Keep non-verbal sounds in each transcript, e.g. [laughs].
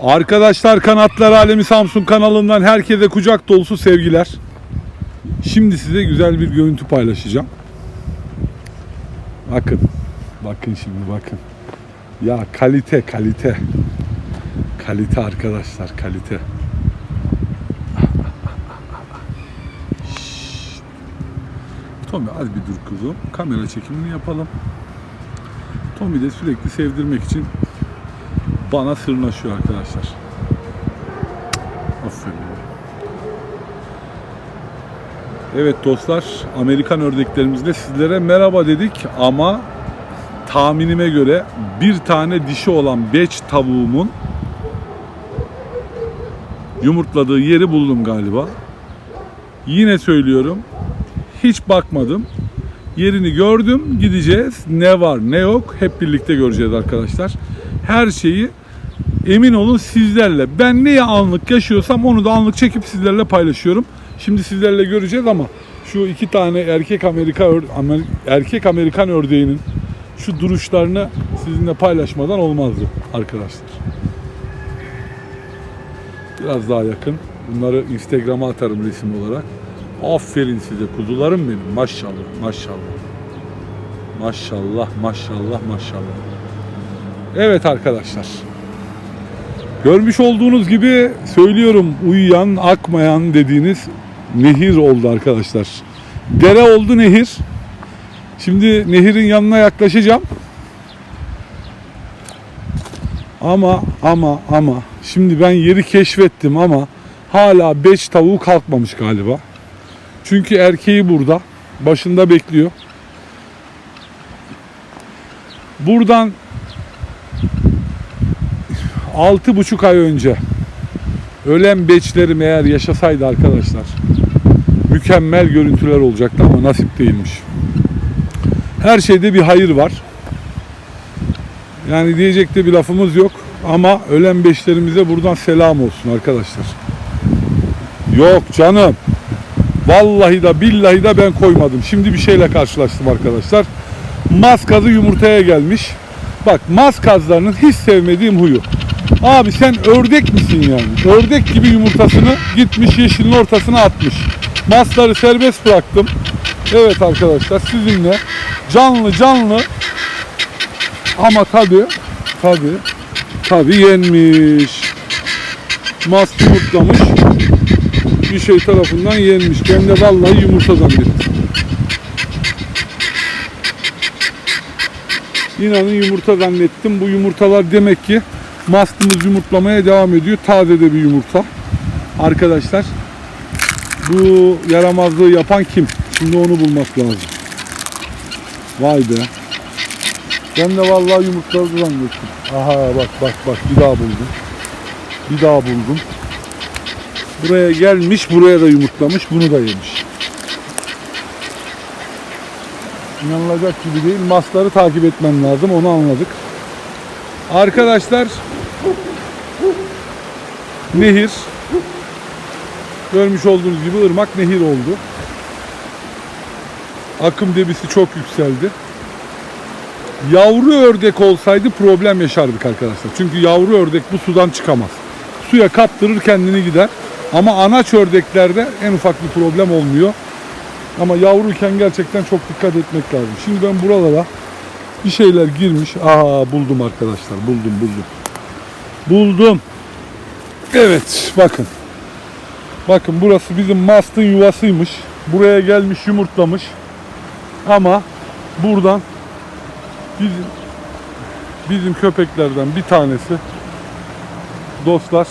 Arkadaşlar Kanatlar Alemi Samsun kanalından herkese kucak dolusu sevgiler. Şimdi size güzel bir görüntü paylaşacağım. Bakın. Bakın şimdi bakın. Ya kalite kalite. Kalite arkadaşlar kalite. Tommy az bir dur kuzum. Kamera çekimini yapalım. Tommy de sürekli sevdirmek için bana sırnaşıyor arkadaşlar. Aferin. Evet dostlar, Amerikan ördeklerimizle sizlere merhaba dedik ama tahminime göre bir tane dişi olan beç tavuğumun yumurtladığı yeri buldum galiba. Yine söylüyorum, hiç bakmadım. Yerini gördüm, gideceğiz. Ne var ne yok hep birlikte göreceğiz arkadaşlar. Her şeyi emin olun sizlerle. Ben neyi anlık yaşıyorsam onu da anlık çekip sizlerle paylaşıyorum. Şimdi sizlerle göreceğiz ama şu iki tane erkek Amerika erkek Amerikan ördeğinin şu duruşlarını sizinle paylaşmadan olmazdı arkadaşlar. Biraz daha yakın. Bunları Instagram'a atarım resim olarak. Aferin size kuzularım benim. Maşallah, maşallah. Maşallah, maşallah, maşallah. Evet arkadaşlar. Görmüş olduğunuz gibi söylüyorum uyuyan, akmayan dediğiniz nehir oldu arkadaşlar. Dere oldu nehir. Şimdi nehirin yanına yaklaşacağım. Ama ama ama şimdi ben yeri keşfettim ama hala beş tavuğu kalkmamış galiba. Çünkü erkeği burada. Başında bekliyor. Buradan altı buçuk ay önce ölen beçlerim eğer yaşasaydı arkadaşlar mükemmel görüntüler olacaktı ama nasip değilmiş. Her şeyde bir hayır var. Yani diyecek de bir lafımız yok ama ölen beşlerimize buradan selam olsun arkadaşlar. Yok canım. Vallahi da billahi da ben koymadım. Şimdi bir şeyle karşılaştım arkadaşlar. Maskazı yumurtaya gelmiş. Bak maskazlarının hiç sevmediğim huyu. Abi sen ördek misin yani? Ördek gibi yumurtasını gitmiş yeşilin ortasına atmış. Masları serbest bıraktım. Evet arkadaşlar sizinle canlı canlı ama tabi tabi tabi yenmiş. Mas yumurtlamış. Bir şey tarafından yenmiş. Ben de vallahi yumurta zannettim. İnanın yumurta zannettim. Bu yumurtalar demek ki mastımız yumurtlamaya devam ediyor. Taze de bir yumurta. Arkadaşlar bu yaramazlığı yapan kim? Şimdi onu bulmak lazım. Vay be. Ben de vallahi yumurtladı zannettim. Aha bak bak bak bir daha buldum. Bir daha buldum. Buraya gelmiş, buraya da yumurtlamış, bunu da yemiş. İnanılacak gibi değil. Masları takip etmem lazım, onu anladık. Arkadaşlar, nehir. Görmüş olduğunuz gibi ırmak nehir oldu. Akım debisi çok yükseldi. Yavru ördek olsaydı problem yaşardık arkadaşlar. Çünkü yavru ördek bu sudan çıkamaz. Suya kaptırır kendini gider. Ama anaç ördeklerde en ufak bir problem olmuyor. Ama yavruyken gerçekten çok dikkat etmek lazım. Şimdi ben buralara bir şeyler girmiş. Aa buldum arkadaşlar. Buldum buldum. Buldum. Evet bakın. Bakın burası bizim mastın yuvasıymış. Buraya gelmiş yumurtlamış. Ama buradan bizim bizim köpeklerden bir tanesi dostlar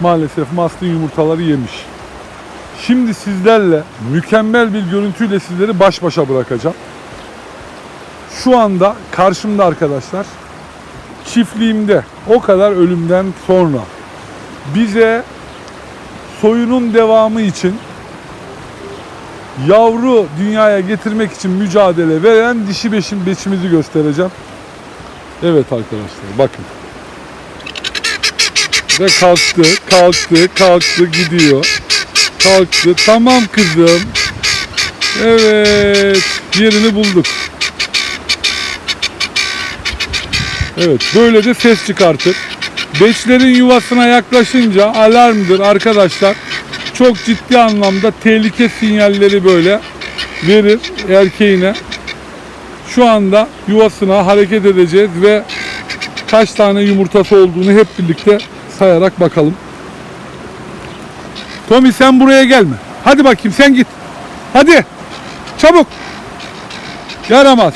maalesef mastın yumurtaları yemiş. Şimdi sizlerle mükemmel bir görüntüyle sizleri baş başa bırakacağım. Şu anda karşımda arkadaşlar çiftliğimde o kadar ölümden sonra bize soyunun devamı için yavru dünyaya getirmek için mücadele veren dişi beşim beçimizi göstereceğim. Evet arkadaşlar bakın. Ve kalktı, kalktı, kalktı gidiyor. Kalktı. Tamam kızım. Evet. Yerini bulduk. Evet. Böyle de ses çıkartır. Beçlerin yuvasına yaklaşınca alarmdır arkadaşlar. Çok ciddi anlamda tehlike sinyalleri böyle verir erkeğine. Şu anda yuvasına hareket edeceğiz ve kaç tane yumurtası olduğunu hep birlikte sayarak bakalım. Tommy sen buraya gelme. Hadi bakayım sen git. Hadi. Çabuk. Yaramaz.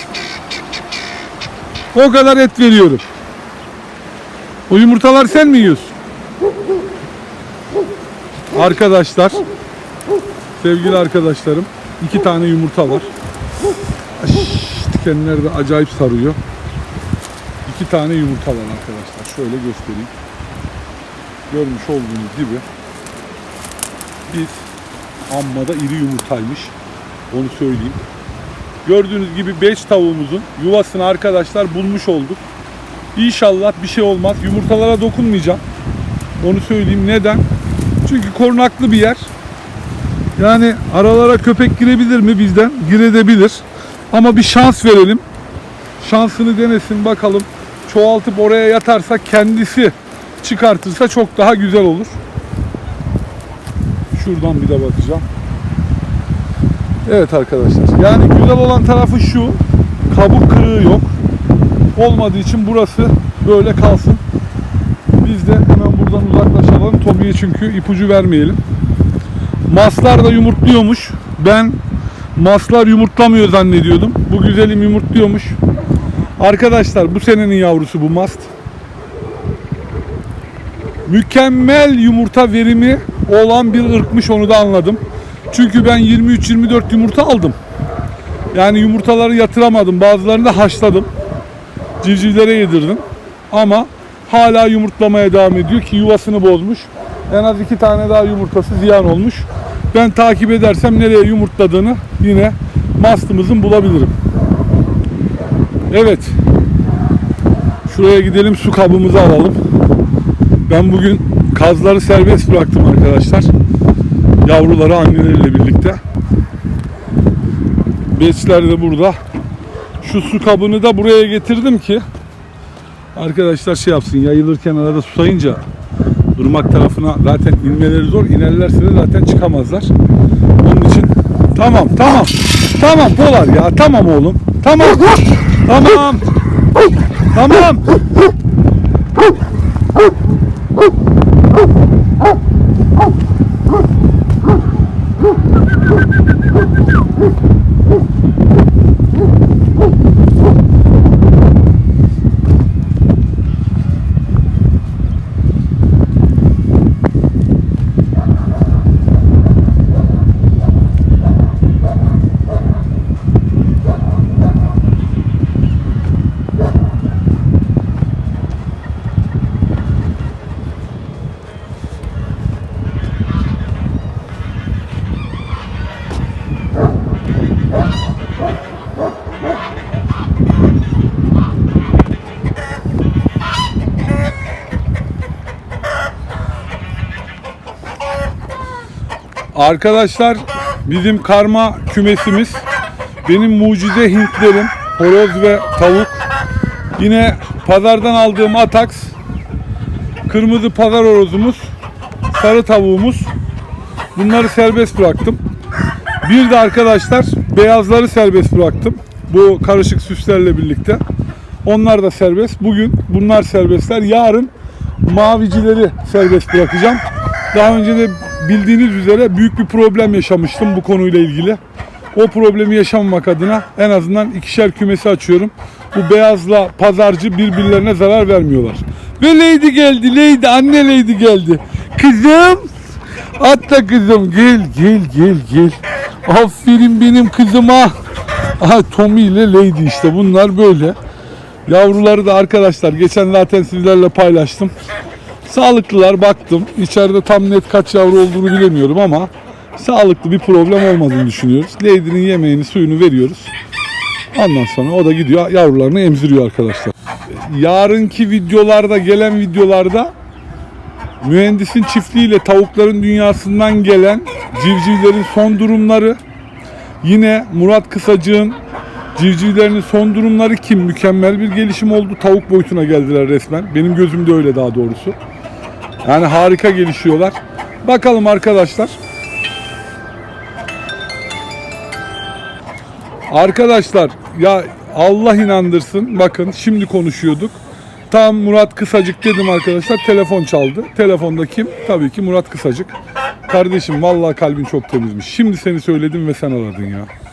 O kadar et veriyorum. O yumurtalar sen mi yiyorsun? Arkadaşlar, sevgili arkadaşlarım, iki tane yumurta var. Aş, Dikenler de acayip sarıyor. İki tane yumurta var arkadaşlar. Şöyle göstereyim. Görmüş olduğunuz gibi biz amma da iri yumurtaymış. Onu söyleyeyim. Gördüğünüz gibi 5 tavuğumuzun yuvasını arkadaşlar bulmuş olduk. İnşallah bir şey olmaz. Yumurtalara dokunmayacağım. Onu söyleyeyim. Neden? Çünkü korunaklı bir yer. Yani aralara köpek girebilir mi bizden? Girebilir. Ama bir şans verelim. Şansını denesin bakalım. Çoğaltıp oraya yatarsa kendisi çıkartırsa çok daha güzel olur. Şuradan bir de bakacağım. Evet arkadaşlar. Yani güzel olan tarafı şu. Kabuk kırığı yok. Olmadığı için burası böyle kalsın. Biz de hemen buradan uzaklaşalım. Tommy'ye çünkü ipucu vermeyelim. Maslar da yumurtluyormuş. Ben maslar yumurtlamıyor zannediyordum. Bu güzelim yumurtluyormuş. Arkadaşlar bu senenin yavrusu bu mast. Mükemmel yumurta verimi olan bir ırkmış onu da anladım. Çünkü ben 23-24 yumurta aldım. Yani yumurtaları yatıramadım. Bazılarını da haşladım. Civcivlere yedirdim. Ama hala yumurtlamaya devam ediyor ki yuvasını bozmuş. En az iki tane daha yumurtası ziyan olmuş. Ben takip edersem nereye yumurtladığını yine mastımızın bulabilirim. Evet. Şuraya gidelim su kabımızı alalım. Ben bugün kazları serbest bıraktım arkadaşlar. Yavruları anneleriyle birlikte. Beçler de burada. Şu su kabını da buraya getirdim ki arkadaşlar şey yapsın yayılırken arada susayınca durmak tarafına zaten inmeleri zor. İnerlerse de zaten çıkamazlar. Onun için tamam tamam tamam Polar ya tamam oğlum tamam tamam tamam Arkadaşlar bizim karma kümesimiz benim mucize Hintlerim horoz ve tavuk. Yine pazardan aldığım Atax kırmızı pazar horozumuz sarı tavuğumuz. Bunları serbest bıraktım. Bir de arkadaşlar beyazları serbest bıraktım. Bu karışık süslerle birlikte. Onlar da serbest. Bugün bunlar serbestler. Yarın mavicileri serbest bırakacağım. Daha önce de bildiğiniz üzere büyük bir problem yaşamıştım bu konuyla ilgili. O problemi yaşamamak adına en azından ikişer kümesi açıyorum. Bu beyazla pazarcı birbirlerine zarar vermiyorlar. Ve Lady geldi, Lady, anne Lady geldi. Kızım, atla kızım, gel, gel, gel, gel. Aferin benim kızıma. Aha Tommy ile Lady işte bunlar böyle. Yavruları da arkadaşlar geçen zaten sizlerle paylaştım. Sağlıklılar baktım. İçeride tam net kaç yavru olduğunu bilemiyorum ama sağlıklı bir problem olmadığını düşünüyoruz. Lady'nin yemeğini suyunu veriyoruz. Ondan sonra o da gidiyor yavrularını emziriyor arkadaşlar. Yarınki videolarda gelen videolarda mühendisin çiftliğiyle tavukların dünyasından gelen civcivlerin son durumları yine Murat Kısacık'ın Civcivlerinin son durumları kim? Mükemmel bir gelişim oldu. Tavuk boyutuna geldiler resmen. Benim gözümde öyle daha doğrusu. Yani harika gelişiyorlar. Bakalım arkadaşlar. Arkadaşlar ya Allah inandırsın. Bakın şimdi konuşuyorduk. Tam Murat Kısacık dedim arkadaşlar. Telefon çaldı. Telefonda kim? Tabii ki Murat Kısacık. Kardeşim vallahi kalbin çok temizmiş. Şimdi seni söyledim ve sen aradın ya.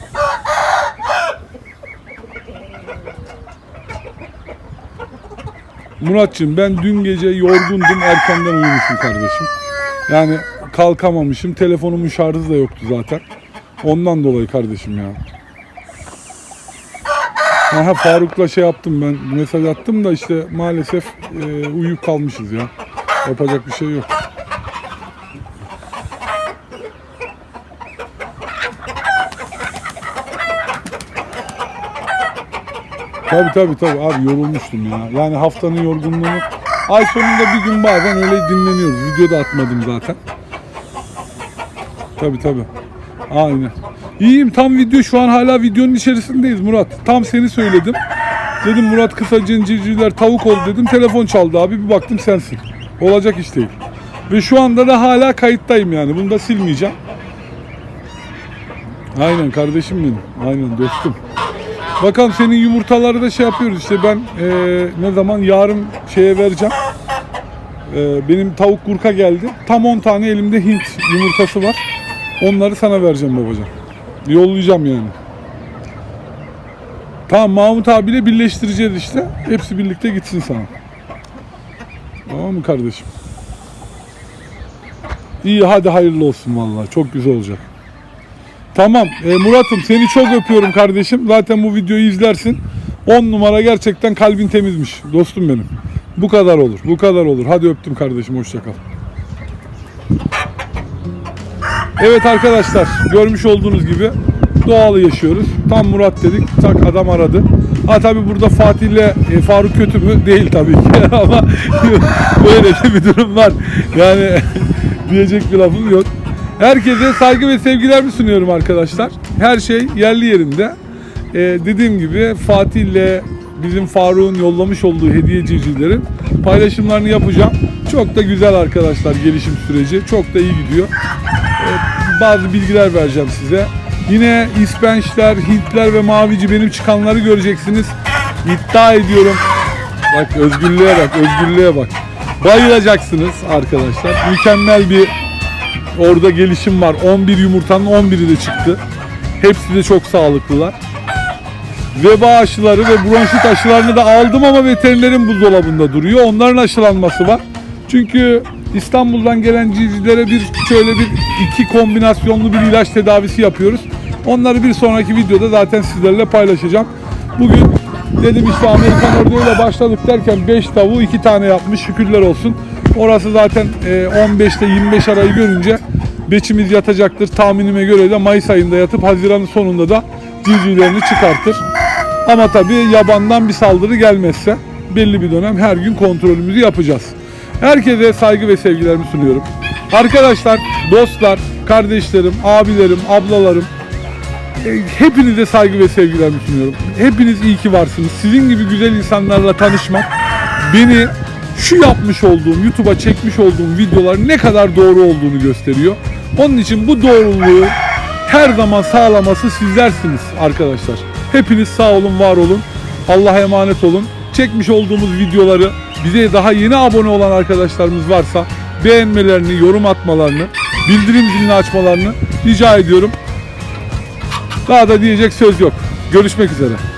Muratçım ben dün gece yorgundum erkenden uyumuşum kardeşim. Yani kalkamamışım. Telefonumun şarjı da yoktu zaten. Ondan dolayı kardeşim ya. Aha Faruk'la şey yaptım ben mesaj attım da işte maalesef e, uyuyup kalmışız ya. Yapacak bir şey yok. Tabii tabii tabii abi yorulmuştum ya. Yani haftanın yorgunluğunu ay sonunda bir gün bazen öyle dinleniyoruz. Video da atmadım zaten. Tabii tabii. Aynen. İyiyim tam video şu an hala videonun içerisindeyiz Murat. Tam seni söyledim. Dedim Murat Kısacı'nın civcivler tavuk oldu dedim. Telefon çaldı abi bir baktım sensin. Olacak iş değil. Ve şu anda da hala kayıttayım yani. Bunu da silmeyeceğim. Aynen kardeşim benim. Aynen dostum. Bakalım senin yumurtaları da şey yapıyoruz işte ben eee, ne zaman yarın şeye vereceğim. Eee, benim tavuk kurka geldi. Tam 10 tane elimde Hint yumurtası var. Onları sana vereceğim babacan. Yollayacağım yani. Tamam Mahmut abiyle birleştireceğiz işte. Hepsi birlikte gitsin sana. Tamam mı kardeşim? İyi hadi hayırlı olsun vallahi. Çok güzel olacak. Tamam e, Murat'ım seni çok öpüyorum kardeşim. Zaten bu videoyu izlersin. 10 numara gerçekten kalbin temizmiş dostum benim. Bu kadar olur. Bu kadar olur. Hadi öptüm kardeşim. Hoşça kal. Evet arkadaşlar görmüş olduğunuz gibi doğalı yaşıyoruz. Tam Murat dedik. Tak adam aradı. Ha tabi burada Fatih ile e, Faruk kötü mü? Değil tabii ki [laughs] ama böyle bir durum var. Yani [laughs] diyecek bir lafım yok. Herkese saygı ve sevgilerimi sunuyorum arkadaşlar. Her şey yerli yerinde. Ee, dediğim gibi Fatih ile bizim Faruk'un yollamış olduğu hediye civcivlerin paylaşımlarını yapacağım. Çok da güzel arkadaşlar gelişim süreci. Çok da iyi gidiyor. Ee, bazı bilgiler vereceğim size. Yine İspençler, Hintler ve Mavici benim çıkanları göreceksiniz. İddia ediyorum. Bak özgürlüğe bak, özgürlüğe bak. Bayılacaksınız arkadaşlar. Mükemmel bir Orada gelişim var. 11 yumurtanın 11'i de çıktı. Hepsi de çok sağlıklılar. Veba aşıları ve bronşit aşılarını da aldım ama veterinerin buzdolabında duruyor. Onların aşılanması var. Çünkü İstanbul'dan gelen civcivlere bir şöyle bir iki kombinasyonlu bir ilaç tedavisi yapıyoruz. Onları bir sonraki videoda zaten sizlerle paylaşacağım. Bugün dedim işte Amerikan orduyla başladık derken 5 tavuğu 2 tane yapmış şükürler olsun. Orası zaten e, 15 ile 25 arayı görünce beçimiz yatacaktır. Tahminime göre de Mayıs ayında yatıp Haziran'ın sonunda da civcivlerini çıkartır. Ama tabii yabandan bir saldırı gelmezse belli bir dönem her gün kontrolümüzü yapacağız. Herkese saygı ve sevgilerimi sunuyorum. Arkadaşlar, dostlar, kardeşlerim, abilerim, ablalarım, e, hepinize saygı ve sevgilerimi sunuyorum. Hepiniz iyi ki varsınız. Sizin gibi güzel insanlarla tanışmak beni şu yapmış olduğum, YouTube'a çekmiş olduğum videolar ne kadar doğru olduğunu gösteriyor. Onun için bu doğruluğu her zaman sağlaması sizlersiniz arkadaşlar. Hepiniz sağ olun, var olun. Allah'a emanet olun. Çekmiş olduğumuz videoları bize daha yeni abone olan arkadaşlarımız varsa beğenmelerini, yorum atmalarını, bildirim zilini açmalarını rica ediyorum. Daha da diyecek söz yok. Görüşmek üzere.